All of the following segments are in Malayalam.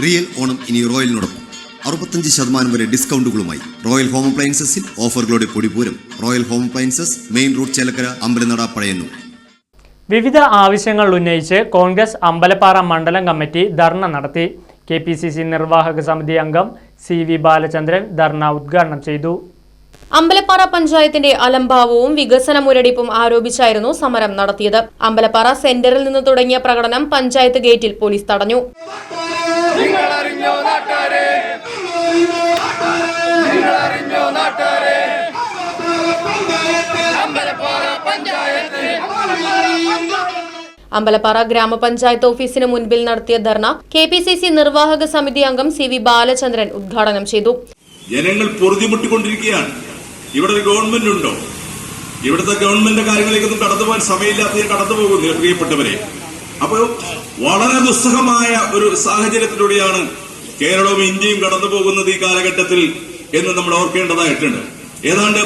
റിയൽ ഓണം ഇനി റോയലിനോടൊപ്പം. അറുപത്തഞ്ച് ശതമാനം വരെ ഡിസ്കൗണ്ടുകളുമായി റോയൽ ഹോം അപ്ലയൻസസിൽ ഓഫറുകളുടെ പൊടിപൂരം royal home appliances main road Chelakkara അമ്പലനട പഴയന്നൂർ. വിവിധ ആവശ്യങ്ങൾ ഉന്നയിച്ച് കോൺഗ്രസ് അമ്പലപ്പാറ മണ്ഡലം കമ്മിറ്റി ധർണ നടത്തി. കെ പി സി സി നിർവാഹക സമിതി അംഗം സി വി ബാലചന്ദ്രൻ ധർണ ഉദ്ഘാടനം ചെയ്തു. അമ്പലപ്പാറ പഞ്ചായത്തിന്റെ അലംഭാവവും വികസന മുരടിപ്പും ആരോപിച്ചായിരുന്നു സമരം നടത്തിയത്. അമ്പലപ്പാറ സെന്ററിൽ നിന്ന് തുടങ്ങിയ പ്രകടനം പഞ്ചായത്ത് ഗേറ്റിൽ പോലീസ് തടഞ്ഞു. നിങ്ങളറിഞ്ഞോ നാട്ടാരെ? നിങ്ങളറിഞ്ഞോ നാട്ടാരെ? അമ്പലപ്പാറ പഞ്ചായത്ത്. അമ്പലപ്പാറ ഗ്രാമപഞ്ചായത്ത് ഓഫീസിന് മുൻപിൽ നടത്തിയ dharna K P C C നിർവാഹക സമിതി അംഗം സി വി ബാലചന്ദ്രൻ ഉദ്ഘാടനം ചെയ്തു. ജനങ്ങൾ പൊറുതിമുട്ടിക്കൊണ്ടിരിക്കുകയാണ്. ഇവിടെ ഒരു ഗവൺമെന്റ് ഉണ്ടോ? ഇവിടുത്തെ ഗവൺമെന്റിന്റെ കാര്യങ്ങളിലേക്കൊന്നും കടന്നു പോകാൻ സമയമില്ലാത്ത ഞാൻ കടന്നു പോകുന്നു പ്രിയപ്പെട്ടവരെ അപ്പോൾ വളരെ ദുസ്സഹമായ ഒരു സാഹചര്യത്തിലൂടെയാണ് കേരളവും ഇന്ത്യയും കടന്നു പോകുന്നത് ഈ കാലഘട്ടത്തിൽ എന്ന് നമ്മൾ ഓർക്കേണ്ടതായിട്ടുണ്ട്. ഏതാണ്ട്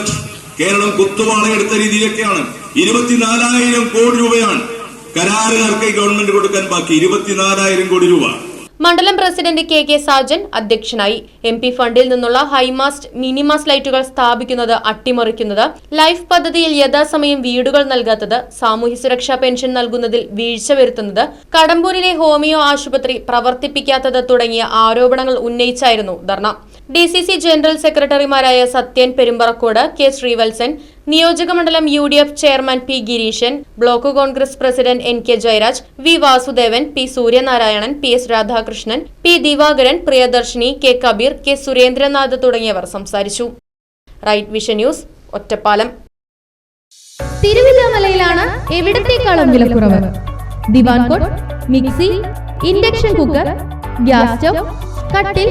കേരളം കുത്തുവാളയെടുത്ത രീതിയിലൊക്കെയാണ്. ഇരുപത്തിനാലായിരം കോടി രൂപയാണ് കരാറുകാർക്ക് ഗവൺമെന്റ് കൊടുക്കാൻ ബാക്കി ഇരുപത്തിനാലായിരം കോടി രൂപ. മണ്ഡലം പ്രസിഡന്റ് കെ കെ സാജൻ അധ്യക്ഷനായി. എം പി ഫണ്ടിൽ നിന്നുള്ള ഹൈമാസ്റ്റ് മിനിമാസ് ലൈറ്റുകൾ സ്ഥാപിക്കുന്നത് അട്ടിമറിക്കുന്നത് ലൈഫ് പദ്ധതിയിൽ യഥാസമയം വീടുകൾ നൽകാത്തത് സാമൂഹ്യ സുരക്ഷാ പെൻഷൻ നൽകുന്നതിൽ വീഴ്ച വരുത്തുന്നത് കടമ്പൂരിലെ ഹോമിയോ ആശുപത്രി പ്രവർത്തിപ്പിക്കാത്തത് തുടങ്ങിയ ആരോപണങ്ങൾ ഉന്നയിച്ചായിരുന്നു ധർണ. ഡി സി സി ജനറൽ സെക്രട്ടറിമാരായ സത്യൻ പെരുമ്പറക്കോട് കെ ശ്രീവത്സൻ നിയോജക മണ്ഡലം U D F chairman P Gireeshan block Congress president N K Jayaraj V Vasudevan P Suryanarayanan P S Radhakrishnan P Divakaran Priyadarshini K Kabeer K Surendranath തുടങ്ങിയവർ സംസാരിച്ചു. Right vision news Ottapalam. തിരുവില്ലാമലയിലാണ് എവിടത്തേക്കാളും വിലക്കുറവ്? Divan cot mixie induction cooker gas stove കട്ടിൽ